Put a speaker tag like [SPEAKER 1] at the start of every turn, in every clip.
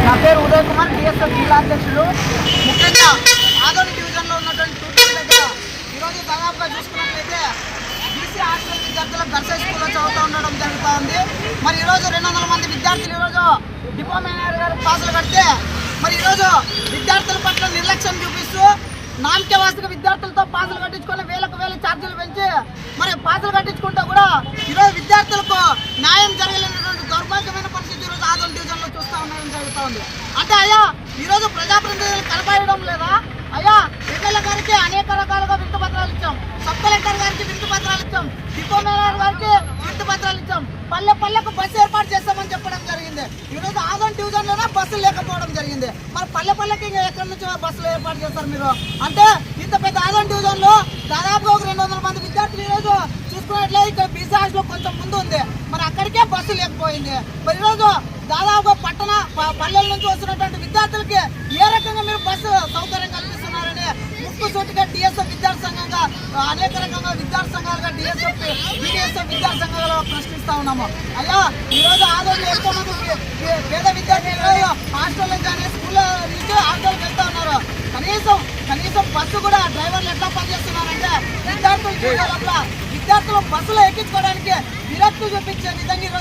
[SPEAKER 1] నా పేరు ఉదయ్ కుమార్ డిఎస్ఎఫ్ జిల్లా అధ్యక్షుడు ముఖ్యంగా ఆదోని డివిజన్లో ఉన్నటువంటి టూర్నమెంట్ దగ్గర ఈరోజు దాదాపుగా చూసుకున్నట్లయితే బీసీ హాస్టల్ విద్యార్థులు గర్సే స్కూల్లో చదువుతూ ఉండడం జరుగుతూ ఉంది. మరి ఈరోజు రెండు వందల మంది విద్యార్థులు ఈరోజు డిపో మేనేజర్ గారు క్లాసులు కడితే మరి ఈరోజు విద్యార్థుల పట్ల నిర్లక్ష్యం చూపిస్తూ నామకే వాసిక విద్యార్థులతో పాసులు కట్టించుకొని వేలకు వేల ఛార్జీలు పెంచి మరి పాసులు కట్టించుకుంటూ కూడా ఈరోజు విద్యార్థులకు న్యాయం జరగలేనటువంటి దౌర్భాగ్యమైన పరిస్థితి ఈరోజు ఆదోన్ డివిజన్లో చూస్తూ ఉండడం జరుగుతూ ఉంది. అంటే అయ్యా ఈరోజు ప్రజాప్రతినిధులు కనపడడం లేదా? అయ్యా ఎమ్మెల్యే గారికి అనేక రకాలుగా వింత పత్రాలు ఇచ్చాం. సబ్ కలెక్టర్ గారికి వింత పత్రాలు ఇచ్చాం. డిపో మేనేజర్ గారికి వింత పత్రాలు ఇచ్చాం. పల్లె పల్లెకు బస్సు ఏర్పాటు చేస్తామని చెప్పడం జరిగింది. ఈరోజు ఆదోన్ డివిజన్లోనే బస్సులు లేకపోవడం జరిగింది. మరి పల్లె పల్లెకి ఇంకా ఎక్కడి నుంచి బస్సులు ఏర్పాటు చేస్తారు మీరు? అంటే ఇంత పెద్ద ఆదోన్ డివిజన్లో దాదాపుగా ఒక రెండు వందల మంది విద్యార్థులు ఈరోజు చూసుకున్నట్లయితే ఇక్కడ బీసీ హాస్టల్ కొంచెం ముందు ఉంది. మరి అక్కడికే బస్సు లేకపోయింది. మరి ఈరోజు దాదాపుగా పట్టణ పల్లెల నుంచి వస్తున్నటువంటి విద్యార్థులకి ఏ రకంగా మీరు బస్సు సౌకర్యం కల్పిస్తున్నారని ముక్కు సూటిగా డిఎస్ఎఫ్ విద్యార్థి సంఘంగా ఆ, అనేక రకంగా విద్యార్థి సంఘాలుగా డిఎస్ఎఫ్ డిఎస్ఎఫ్ విద్యార్థి సంఘాలుగా ప్రశ్నిస్తా ఉన్నాము. అయ్యా ఈరోజు ఆదోళన ఎంతో మంది పే- పే- పేద విద్యార్థులు హాస్టల్ నుంచి కానీ స్కూల్ నుంచి హాస్టల్కి వెళ్తా ఉన్నారు. కనీసం కనీసం బస్సు కూడా డ్రైవర్లు ఎట్లా పనిచేస్తున్నారంటే విద్యార్థులు విద్యార్థులు బస్సులో ఎక్కించుకోవడానికి విరక్తి చూపించే విధంగా ఈరోజు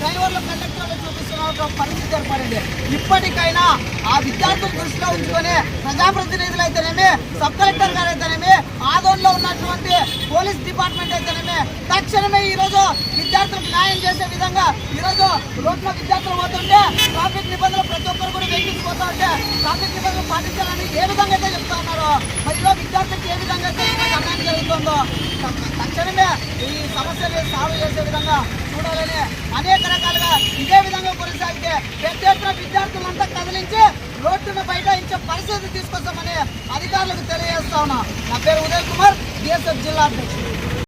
[SPEAKER 1] డ్రైవర్లు కండక్టర్లు చూపిస్తున్న ఒక పరిస్థితి ఏర్పడింది. ఇప్పటికైనా ఆ విద్యార్థులు దృష్టిలో ఉంచుకొని ప్రజాప్రతినిధులు అయితేనేమి సబ్ కలెక్టర్ గారు అయితేనేమి ఆదోన్లో ఉన్నటువంటి పోలీస్ డిపార్ట్మెంట్ అయితేనేమి తక్షణమే ఈరోజు విద్యార్థులకు న్యాయం చేసే విధంగా ఈరోజు రోడ్లో విద్యార్థులు పోతుంటే ట్రాఫిక్ నిబంధనలు ప్రతి ఒక్కరు కూడా వెహికల్స్ ఉంటే ట్రాఫిక్ నిబంధనలు పాటించాలని ఏ విధంగా అయితే చెప్తా ఉన్నారో మరి ఈరోజు విద్యార్థులకు ఏ విధంగా అయితే జరుగుతుందో తక్షణమే ఈ సమస్యలు సాల్వ్ చేసే విధంగా చూడాలని అనేక రకాలుగా ఇదే విధంగా కొనసాగితే పెద్ద ఎత్తున విద్యార్థులంతా కదిలించి రోడ్డును బైఠాయించే పరిస్థితి తీసుకొస్తామని అధికారులకు తెలియజేస్తా ఉన్నా. నా పేరు ఉదయ్ కుమార్ డిఎస్ఎఫ్ జిల్లా అధ్యక్షుడు.